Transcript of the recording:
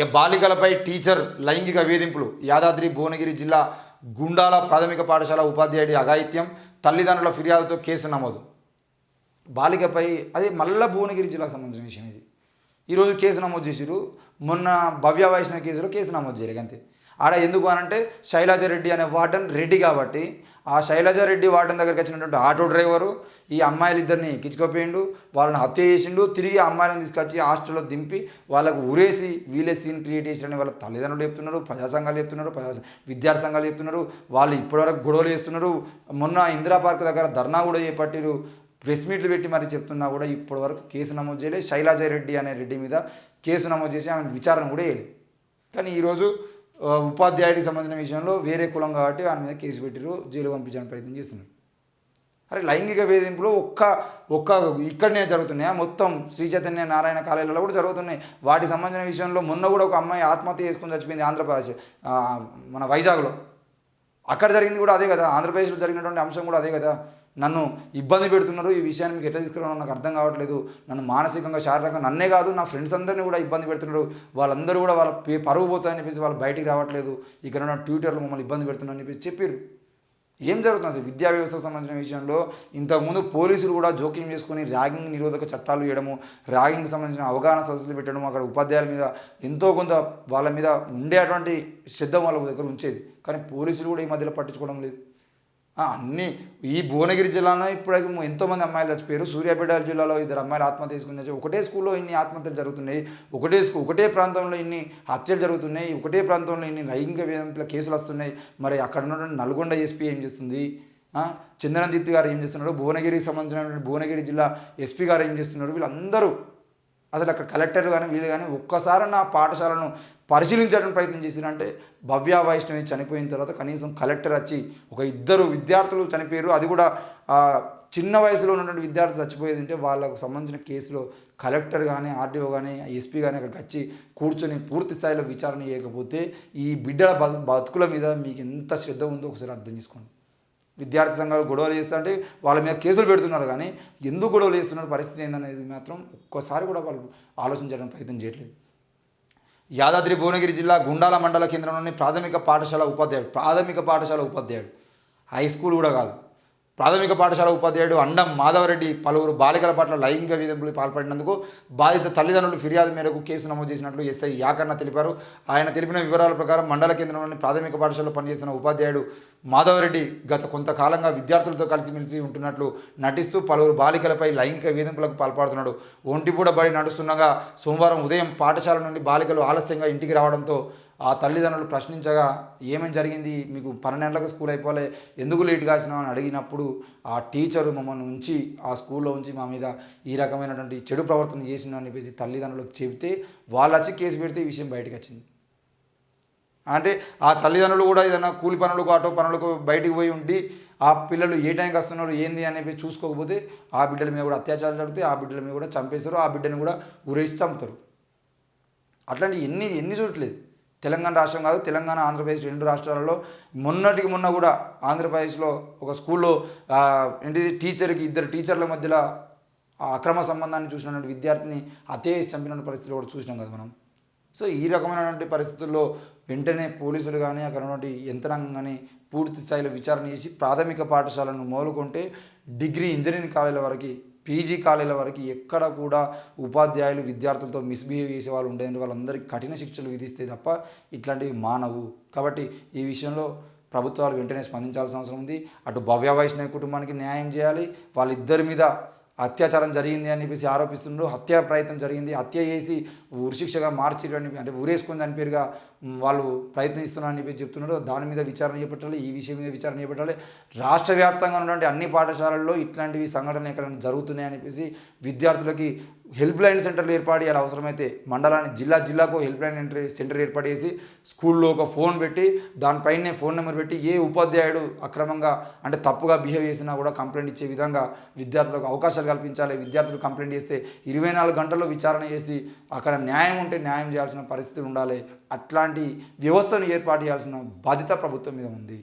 ఇక బాలికలపై టీచర్ లైంగిక వేధింపులు. యాదాద్రి భువనగిరి జిల్లా గుండాల ప్రాథమిక పాఠశాల ఉపాధ్యాయుడి అఘాయిత్యం తల్లిదండ్రుల ఫిర్యాదుతో కేసు నమోదు. బాలికపై అది మళ్ళా భువనగిరి జిల్లాకు సంబంధించిన విషయం ఇది. ఈరోజు కేసు నమోదు చేసిరు మొన్న భవ్య వైష్ణవ కేసులో కేసు నమోదు చేయలేదు అంతే. ఆడ ఎందుకు అనంటే శైలజారెడ్డి అనే వార్డన్ రెడ్డి కాబట్టి ఆ శైలజారెడ్డి వార్డెన్ దగ్గరికి వచ్చినటువంటి ఆటో డ్రైవరు ఈ అమ్మాయిలు ఇద్దరిని ఎక్కించుకోపోయిండు వాళ్ళని హత్య చేసిండు తిరిగి ఆ అమ్మాయిలను తీసుకొచ్చి హాస్టల్లో దింపి వాళ్ళకు ఊరేసి వీలే సీన్ క్రియేట్ చేసిన వాళ్ళ తల్లిదండ్రులు చెప్తున్నారు ప్రజా సంఘాలు చెప్తున్నారు ప్రజా విద్యార్థి సంఘాలు చెప్తున్నారు వాళ్ళు ఇప్పటివరకు గొడవలు చేస్తున్నారు. మొన్న ఇందిరా పార్క్ దగ్గర ధర్నా కూడా చేపట్టిరు. ప్రెస్ మీట్లు పెట్టి మరి చెప్తున్నా కూడా ఇప్పటివరకు కేసు నమోదు చేయలేదు శైలాజయ్ రెడ్డి అనే రెడ్డి మీద కేసు నమోదు చేసి ఆమె విచారణ కూడా వేయలేదు కానీ ఈరోజు ఉపాధ్యాయుడికి సంబంధించిన విషయంలో వేరే కులం కాబట్టి ఆయన మీద కేసు పెట్టిరు జైలు పంపించడానికి ప్రయత్నం చేస్తున్నారు. అరే లైంగిక వేధింపులు ఒక్క ఒక్క ఇక్కడనే జరుగుతున్నాయి? మొత్తం శ్రీ చైతన్య నారాయణ కాలేజీలో కూడా జరుగుతున్నాయి. వాటికి సంబంధించిన విషయంలో మొన్న కూడా ఒక అమ్మాయి ఆత్మహత్య చేసుకుని చచ్చిపోయింది ఆంధ్రప్రదేశ్ మన వైజాగ్లో. అక్కడ జరిగింది కూడా అదే కదా ఆంధ్రప్రదేశ్లో జరిగినటువంటి అంశం కూడా అదే కదా. నన్ను ఇబ్బంది పెడుతున్నారు ఈ విషయాన్ని మీకు ఎట్లా తీసుకురావడం నాకు అర్థం కావట్లేదు. నన్ను మానసికంగా శారీరకంగా నన్నే కాదు నా ఫ్రెండ్స్ అందరినీ కూడా ఇబ్బంది పెడుతున్నారు వాళ్ళందరూ కూడా వాళ్ళ పే- పరువు పోతాయని చెప్పేసి వాళ్ళు బయటికి రావట్లేదు. ఇక్కడ ఉన్న ట్విట్టర్లో మమ్మల్ని ఇబ్బంది పెడుతున్నారని చెప్పేసి చెప్పారు ఏం జరుగుతుంది అసలు? విద్యా వ్యవస్థకు సంబంధించిన విషయంలో ఇంతకుముందు పోలీసులు కూడా జోక్యం చేసుకొని ర్యాగింగ్ నిరోధక చట్టాలు వేయడము ర్యాగింగ్కి సంబంధించిన అవగాహన సదస్సులు పెట్టడం అక్కడ ఉపాధ్యాయుల మీద ఎంతో కొంత వాళ్ళ మీద ఉండేటువంటి శ్రద్ధ వాళ్ళ దగ్గర ఉంచేది. కానీ పోలీసులు కూడా ఈ మధ్యలో పట్టించుకోవడం లేదు. అన్నీ. ఈ భువనగిరి జిల్లాలో ఇప్పుడు ఎంతోమంది అమ్మాయిలు చచ్చిపోయారు. సూర్యాపేట జిల్లాలో ఇద్దరు అమ్మాయిలు ఆత్మహత్య చేసుకుని ఒకటే స్కూల్లో ఇన్ని ఆత్మహత్యలు జరుగుతున్నాయి. ఒకటే స్కూ ఒకటే ప్రాంతంలో ఇన్ని హత్యలు జరుగుతున్నాయి. ఒకటే ప్రాంతంలో ఇన్ని లైంగిక వేధింపుల కేసులు వస్తున్నాయి. మరి అక్కడ ఉన్నటువంటి నల్గొండ ఎస్పీ ఏం చేస్తుంది? ఆ, గారు ఏం చేస్తున్నారు భువనగిరికి సంబంధించినటువంటి భువనగిరి జిల్లా ఎస్పీ గారు ఏం చేస్తున్నారు? వీళ్ళందరూ అసలు అక్కడ కలెక్టర్ కానీ వీళ్ళు కానీ ఒక్కసారి నా పాఠశాలను పరిశీలించడానికి ప్రయత్నం చేసిరంటే భవ్య వైష్ణవి చనిపోయిన తర్వాత కనీసం కలెక్టర్ వచ్చి ఒక ఇద్దరు విద్యార్థులు చనిపోయారు. అది కూడా చిన్న వయసులో ఉన్నటువంటి విద్యార్థులు చచ్చిపోయేది ఉంటే వాళ్ళకు సంబంధించిన కేసులో కలెక్టర్ కానీ ఆర్డీఓ కానీ ఎస్పీ కానీ అక్కడికి వచ్చి కూర్చొని పూర్తి స్థాయిలో విచారణ చేయకపోతే ఈ బిడ్డల బతుకుల మీద మీకు ఎంత శ్రద్ధ ఉందో ఒకసారి అర్థం చేసుకోండి. విద్యార్థి సంఘాలు గొడవలు చేస్తుంటే వాళ్ళ మీద కేసులు పెడుతున్నారు కానీ ఎందుకు గొడవలు చేస్తున్నారు పరిస్థితి ఏందనేది మాత్రం ఒక్కసారి కూడా వాళ్ళు ఆలోచించడానికి ప్రయత్నం చేయట్లేదు. యాదాద్రి భువనగిరి జిల్లా గుండాల మండల కేంద్రంలోని ప్రాథమిక పాఠశాల ఉపాధ్యాయుడు ప్రాథమిక పాఠశాల ఉపాధ్యాయుడు. హై స్కూల్ కూడా కాదు. ప్రాథమిక పాఠశాల ఉపాధ్యాయుడు అండం మాధవరెడ్డి పలువురు బాలికల పట్ల లైంగిక వేధింపులు పాల్పడినందుకు బాధిత తల్లిదండ్రులు ఫిర్యాదు మేరకు కేసు నమోదు చేసినట్లు ఎస్ఐ యాకన్న తెలిపారు. ఆయన తెలిపిన వివరాల ప్రకారం మండల కేంద్రంలోని ప్రాథమిక పాఠశాలలో పనిచేస్తున్న ఉపాధ్యాయుడు మాధవరెడ్డి గత కొంతకాలంగా విద్యార్థులతో కలిసిమెలిసి ఉంటున్నట్లు నటిస్తూ పలువురు బాలికలపై లైంగిక వేధింపులకు పాల్పడుతున్నాడు. ఒంటిపూట బడి నడుస్తుండగా సోమవారం ఉదయం పాఠశాల నుండి బాలికలు ఆలస్యంగా ఇంటికి రావడంతో ఆ తల్లిదండ్రులు ప్రశ్నించగా ఏమేమి జరిగింది? మీకు పన్నెండులకు స్కూల్ అయిపోలే. ఎందుకు లేట్ కాసినావు అని అడిగినప్పుడు ఆ టీచరు మమ్మల్ని ఉంచి ఆ స్కూల్లో ఉంచి మా మీద ఈ రకమైనటువంటి చెడు ప్రవర్తన చేసిందని చెప్పేసి తల్లిదండ్రులకు చెబితే వాళ్ళు వచ్చి కేసు పెడితే ఈ విషయం బయటకు వచ్చింది. అంటే ఆ తల్లిదండ్రులు కూడా ఏదైనా కూలి పనులకు ఆటో పనులకు బయటికి పోయి ఉండి ఆ పిల్లలు ఏ టైంకి వస్తున్నారు ఏంది అనేది చూసుకోకపోతే ఆ బిడ్డల మీద కూడా అత్యాచారం జరిగితే ఆ బిడ్డల మీద కూడా చంపేస్తారు ఆ బిడ్డని కూడా ఊరేసి చంపుతారు. అట్లాంటి ఎన్ని ఎన్ని చూడట్లేదు. తెలంగాణ రాష్ట్రం కాదు తెలంగాణ ఆంధ్రప్రదేశ్ రెండు రాష్ట్రాలలో మొన్నటికి మొన్న కూడా ఆంధ్రప్రదేశ్లో ఒక స్కూల్లో ఏంటిది టీచర్కి ఇద్దరు టీచర్ల మధ్యలో అక్రమ సంబంధాన్ని చూసినటువంటి విద్యార్థిని అతే చంపిన పరిస్థితులు కూడా చూసినాం కదా మనం. సో ఈ రకమైనటువంటి పరిస్థితుల్లో వెంటనే పోలీసులు కానీ అక్కడ ఉన్నటువంటి యంత్రాంగం కానీ పూర్తి స్థాయిలో విచారణ చేసి ప్రాథమిక పాఠశాలను మొదలుకుంటే డిగ్రీ ఇంజనీరింగ్ కాలేజీల వరకు పీజీ కాలేజీల వరకు ఎక్కడ కూడా ఉపాధ్యాయులు విద్యార్థులతో మిస్బిహేవ్ చేసే వాళ్ళు ఉండేది వాళ్ళందరికీ కఠిన శిక్షలు విధిస్తే తప్ప ఇట్లాంటివి మానవు. కాబట్టి ఈ విషయంలో ప్రభుత్వాలు వెంటనే స్పందించాల్సిన అవసరం ఉంది. అటు భవ్య వైష్ణవ కుటుంబానికి న్యాయం చేయాలి. వాళ్ళిద్దరి మీద అత్యాచారం జరిగింది అని చెప్పేసి ఆరోపిస్తుండ్రు. హత్య ప్రయత్నం జరిగింది. హత్య చేసి ఉరిశిక్షగా మార్చిరు అని అంటే ఊరేసుకొని దాని పేరుగా వాళ్ళు ప్రయత్నిస్తున్నారని చెప్పి చెప్తున్నారు. దాని మీద విచారణ చేపట్టాలి ఈ విషయం మీద విచారణ చేపట్టాలి. రాష్ట్ర వ్యాప్తంగా ఉన్నటువంటి అన్ని పాఠశాలల్లో ఇట్లాంటివి సంఘటనలు ఎక్కడైనా జరుగుతున్నాయని చెప్పేసి విద్యార్థులకి హెల్ప్ లైన్ సెంటర్లు ఏర్పాటు చేయాలి అవసరమైతే. మండలాన్ని జిల్లా జిల్లాకు హెల్ప్ లైన్ సెంటర్ ఏర్పాటు చేసి స్కూల్లో ఒక ఫోన్ పెట్టి దానిపైనే ఫోన్ నెంబర్ పెట్టి ఏ ఉపాధ్యాయుడు అక్రమంగా అంటే తప్పుగా బిహేవ్ చేసినా కూడా కంప్లైంట్ ఇచ్చే విధంగా విద్యార్థులకు అవకాశాలు కల్పించాలి. విద్యార్థులు కంప్లైంట్ చేస్తే ఇరవై నాలుగు గంటల్లో విచారణ చేసి అక్కడ న్యాయం ఉంటే న్యాయం చేయాల్సిన పరిస్థితులు ఉండాలి. అట్లాంటి వ్యవస్థను ఏర్పాటు చేయాల్సిన బాధ్యత ప్రభుత్వం మీద ఉంది.